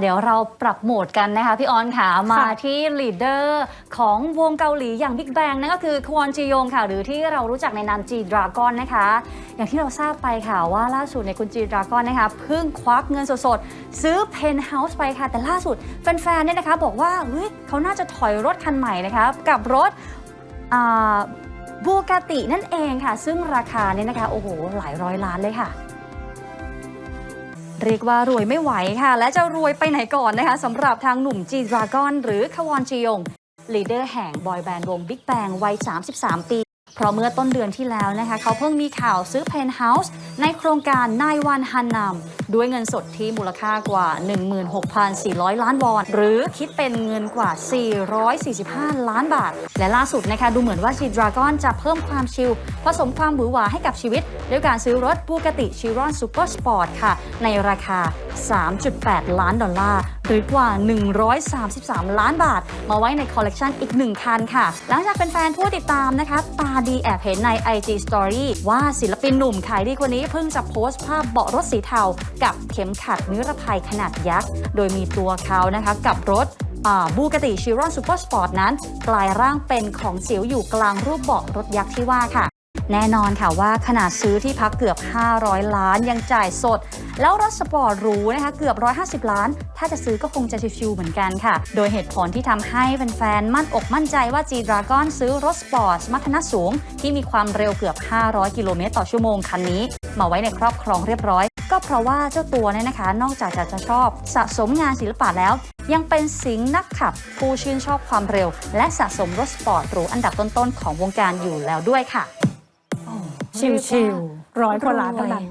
เดี๋ยวเราปรับโหมดกันนะคะพี่ออนค่ะ มาที่ลีดเดอร์ของวงเกาหลีอย่าง Big Bang นั่นก็คือควอนจียงค่ะ หรือที่เรารู้จักในนามจีดราก้อนนะคะ อย่างที่เราทราบไปค่ะว่าล่าสุดในยคุณจีดราก้อนนะคะเพิ่งควักเงินสดๆ ซื้อเพนท์เฮาส์ไปค่ะ แต่ล่าสุดแฟนๆเนี่ยนะคะ บอกว่าเฮ้ยเขาน่าจะถอยรถคันใหม่นะคะกับรถบูกาตินั่นเองค่ะ ซึ่งราคาเนี่ยนะคะโอ้โหหลายร้อยล้านเลยค่ะ เรียกว่ารวยไม่ไหวค่ะ และจะรวยไปไหนก่อนนะคะสำหรับทางหนุ่มจีดราก้อนหรือควอนจียงลีดเดอร์แห่งบอยแบนด์วง Big Bang วัย 33 ปี เพราะเมื่อต้นเดือนที่แล้วนะคะ เขาเพิ่งมีข่าวซื้อเพนท์เฮาส์ในโครงการนายวันฮันนำด้วยเงินสดที่มูลค่ากว่า 16,400 ล้านวอน หรือคิดเป็นเงินกว่า 445 ล้านบาท และล่าสุดนะคะดูเหมือนว่าจีดราก้อนจะเพิ่มความชิล ผสมความหวือหวาให้กับชีวิต ด้วยการซื้อรถบูกติชิรอนซูเปอร์สปอร์ตค่ะ ในราคา 3.8 ล้านดอลลาร์หรือกว่า 133 ล้านบาท มาไว้ในคอลเลกชันอีกหนึ่งคันค่ะ หลังจากเป็นแฟนผู้ติดตามนะคะตาดีแอบเห็นใน IG Story ว่าศิลปินหนุ่มขายดีคนนี้เพิ่งจะโพสต์ภาพเบาะรถสีเทา กับเข็มขัดนิรภัยขนาดยักษ์ โดยมีตัวเขานะคะกับรถบูกติชิรอนซูเปอร์สปอร์ตนั้น กลายร่างเป็นของเสียวอยู่กลางรูปเบาะรถยักษ์ที่ว่าค่ะ แน่นอนค่ะว่าขนาดซื้อที่พักเกือบ 500 ล้านยังจ่ายสด แล้วรถสปอร์ตหรูนะคะเกือบ 150 ล้าน ถ้าจะซื้อก็คงจะชิวๆเหมือนกันค่ะ โดยเหตุผลที่ทำให้แฟนๆ มั่นอกมั่นใจว่า G Dragon ซื้อรถสปอร์ตสมรรถนะสูง ที่มีความเร็วเกือบ 500 กิโลเมตรต่อชั่วโมงคันนี้ มาไว้ในครอบครองเรียบร้อย ก็เพราะว่าเจ้าตัวเนี่ยนะคะ นอกจากจะจะชอบ สะสมงานศิลปะแล้ว ยังเป็นสิงห์นักขับ ผู้ชื่นชอบความเร็ว และสะสมรถสปอร์ตหรูอันดับต้นๆของวงการอยู่แล้วด้วยค่ะ ชิวๆร้อยกว่าล้านเท่านั้น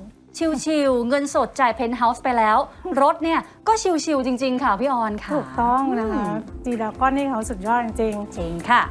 ชิวๆเงินสดจ่ายเพนท์เฮาส์ไปแล้ว รถเนี่ยก็ชิวๆจริง ๆ ค่ะพี่ออนค่ะ ถูกต้องนะคะอืมจีดาก้อนนี่เขาสุดยอดจริงจริงค่ะ